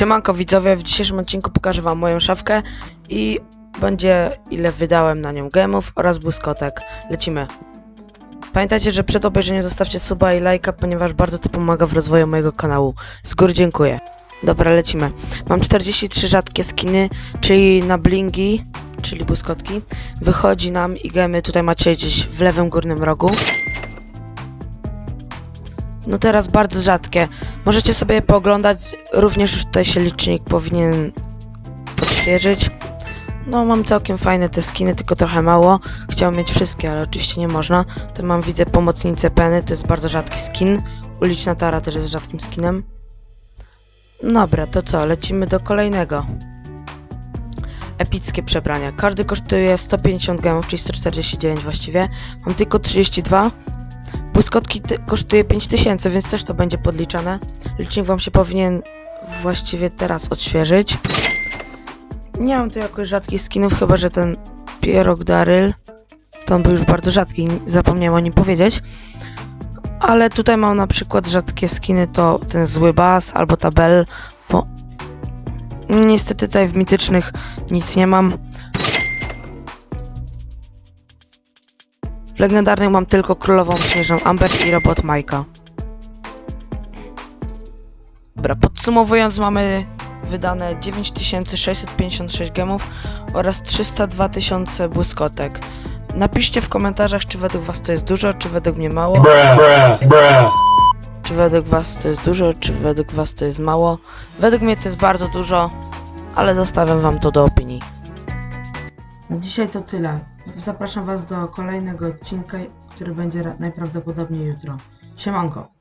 Siemanko widzowie, w dzisiejszym odcinku pokażę wam moją szafkę i będzie ile wydałem na nią gemów oraz błyskotek. Lecimy. Pamiętajcie, że przed obejrzeniem zostawcie suba i lajka, ponieważ bardzo to pomaga w rozwoju mojego kanału. Z góry dziękuję. Dobra, lecimy. Mam 43 rzadkie skiny, czyli na blingi, czyli błyskotki. Wychodzi nam i gemy tutaj macie gdzieś w lewym górnym rogu. No teraz bardzo rzadkie. Możecie sobie pooglądać, również tutaj się licznik powinien odświeżyć. No mam całkiem fajne te skiny, tylko trochę mało. Chciałem mieć wszystkie, ale oczywiście nie można. Tu mam widzę pomocnicę Penny, to jest bardzo rzadki skin. Uliczna Tara też jest rzadkim skinem. Dobra, to co, lecimy do kolejnego. Epickie przebrania. Każdy kosztuje 150 gemów, czyli 149 właściwie. Mam tylko 32. Błyskotki kosztuje 5000, więc też to będzie podliczane. Licznik wam się powinien właściwie teraz odświeżyć. Nie mam tu jakoś rzadkich skinów, chyba że ten Pierog Daryl. To on był już bardzo rzadki, zapomniałem o nim powiedzieć. Ale tutaj mam na przykład rzadkie skiny, to ten zły bas albo tabel, bo niestety tutaj w mitycznych nic nie mam. W legendarnych mam tylko królową śnieżną Amber i robot Majka. Dobra, podsumowując mamy wydane 9656 gemów oraz 302 tysiące błyskotek. Napiszcie w komentarzach, czy według was to jest dużo, czy według mnie mało. bruh, bruh, bruh. Czy według was to jest dużo, czy według was to jest mało. Według mnie to jest bardzo dużo, ale zostawiam wam to do Dzisiaj to tyle. Zapraszam was do kolejnego odcinka, który będzie ra- najprawdopodobniej jutro. Siemanko.